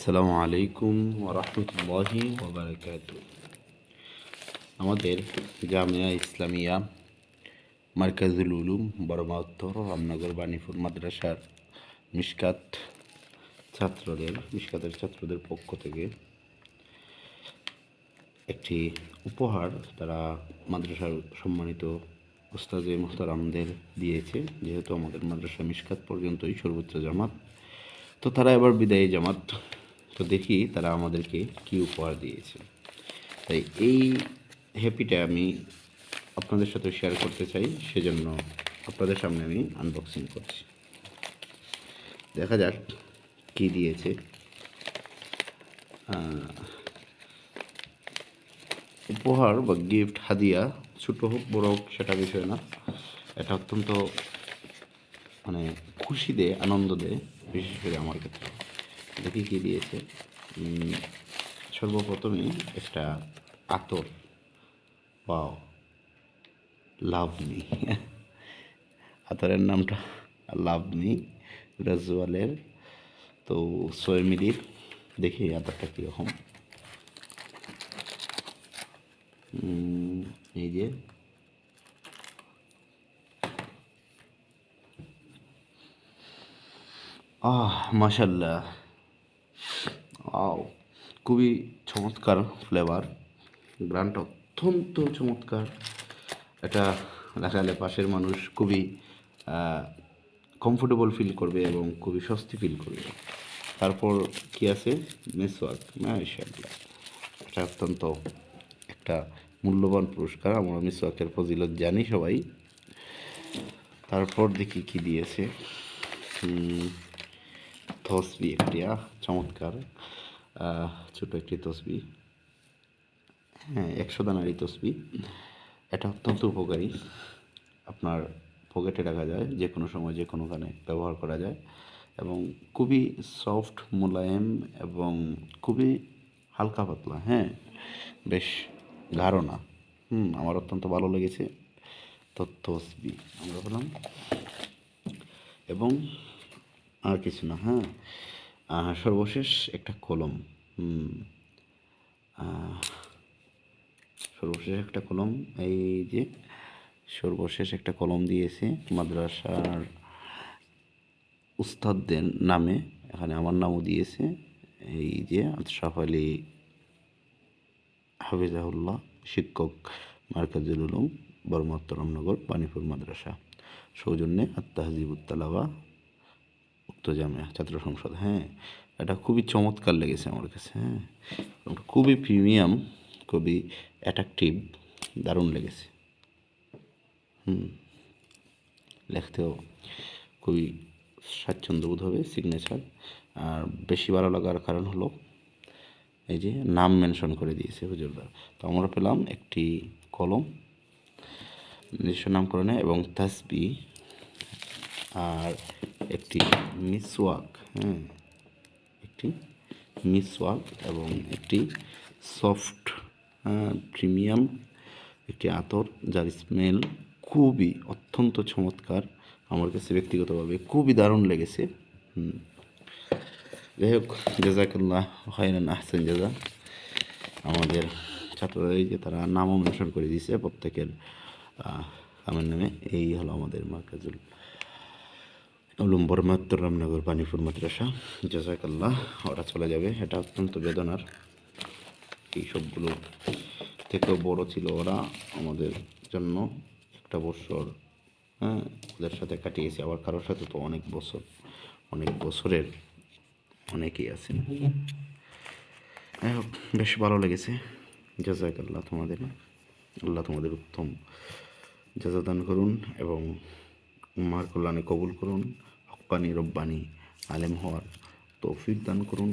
আসসালামু আলাইকুম ওরহমতুল্লাহি ওবরাকাত আমাদের জামিয়া ইসলামিয়া মার্কাজুল উলুম বড়মা উত্তর রামনগর, বাণীপুর মাদ্রাসার মিশকাত ছাত্রদের, মিশকাতের ছাত্রদের পক্ষ থেকে একটি উপহার তারা মাদ্রাসার সম্মানিত ওস্তাজে মোহতারামদের দিয়েছে, যেহেতু আমাদের মাদ্রাসা মিশকাত পর্যন্তই সর্বোচ্চ জামাত। তো তারা এবার বিদায়ী জামাত তো দেখি তারা আমাদেরকে কি উপহার দিয়েছে। তাই এই হ্যাপিটা আমি আপনাদের সাথে শেয়ার করতে চাই, সেজন্য আপনাদের সামনে আমি আনবক্সিং করছি। দেখা যাক কি দিয়েছে। উপহার বা গিফট হাদিয়া, ছোটো হোক, বড় হোক, সেটা বিষয় না। এটা অত্যন্ত মানে খুশি দেয় আনন্দ দেয় বিশেষ করে আমার ক্ষেত্রে। দেখি কী দিয়েছে? উম, সর্বপ্রথমেই একটা আতর। পাও লাভ মি আতরের নামটা লাভ মি রাজওয়ালের তো ছয় মিলির দেখি আতরটা কীরকম। এই যে আহ মাশাল্লাহ আও খুবই চমৎকার ফ্লেভার গ্রানটা অত্যন্ত চমৎকার। এটা দেখালে পাশের মানুষ খুবই কমফোর্টেবল ফিল করবে এবং খুবই স্বস্তি ফিল করবে। তারপর কি আছে? মেসওয়াক মাশাল্লাহ এটা অত্যন্ত একটা মূল্যবান পুরস্কার। আমরা মিসওয়াকের ফজিলত জানি সবাই। তারপর দেখি কি দিয়েছে। তসবি একটি চমৎকার। ছোট একটি তসবি। হ্যাঁ একশো দানারি তসবি। এটা অত্যন্ত উপকারী। আপনার পকেটে রাখা যায় যে কোনো সময় যে কোনোখানে ব্যবহার করা যায়। এবং খুবই সফট, মোলায়েম এবং খুবই হালকা পাতলা হ্যাঁ বেশ গাঢ় না। হুম, আমার অত্যন্ত ভালো লেগেছে তো তসবি। আমরা বললাম, এবং আর কিছু না হ্যাঁ। সর্বশেষ একটা কলম। সর্বশেষ একটা কলম। এই যে সর্বশেষ একটা কলম দিয়েছে মাদ্রাসার উস্তাদদের নামে। এখানে আমার নামও দিয়েছে। এই যে আশরাফ আলী হাফিজাহুল্লাহ, শিক্ষক মার্কাজুল উলুম বর্মোত্তরমনগর পানিপুর মাদ্রাসা। সৌজন্যে আত্মাহাজিবুত্তালাবা উক্ত জামিয়া ছাত্র সংসদ হ্যাঁ। এটা খুবই চমৎকার লেগেছে আমার কাছে হ্যাঁ। খুবই প্রিমিয়াম, খুবই অ্যাট্রাকটিভ দারুণ লেগেছে। হুম। লেখতেও খুবই স্বাচ্ছন্দ্য বোধ হবে সিগনেচার আর বেশি ভালো লাগার কারণ হলো, এই যে নাম মেনশন করে দিয়েছে হুজুরদার তো আমরা পেলাম একটি কলম, নিজস্ব নামকরণে এবং তাসবি। আর একটি মিসওয়াক হ্যাঁ একটি মিসওয়াক এবং একটি সফট প্রিমিয়াম, একটি আতর যার স্মেল খুবই অত্যন্ত চমৎকার, আমার কাছে ব্যক্তিগতভাবে খুবই দারুণ লেগেছে। যাই হোক জাজাকাল্লাহ হায়রান আহসেন জাজা আমাদের ছাত্ররা এই যে তারা নামও মেনশন করে দিয়েছে, প্রত্যেকের আমার নামে এই হলো আমাদের মার্কাজুল উলুম বরমাত্তর রামনগর পানিপুর মাদ্রাসা। জাজাকাল্লাহ, ওরা চলে যাবে। এটা অত্যন্ত বেদনার। এই সবগুলো থেকেও বড় ছিল ওরা আমাদের জন্য একটা বছর হ্যাঁ ওদের সাথে কাটিয়েছি। আবার কারোর সাথে তো অনেক বছর, অনেক বছরের অনেকেই আছেন। বেশ ভালো লেগেছে। জাজাক আল্লাহ তোমাদের আল্লাহ তোমাদের উত্তম জাজা দান করুন এবং উম্মার কল্যাণে কবুল করুন হকানি রব্বানি আলেম হওয়ার তৌফিক দান করুন।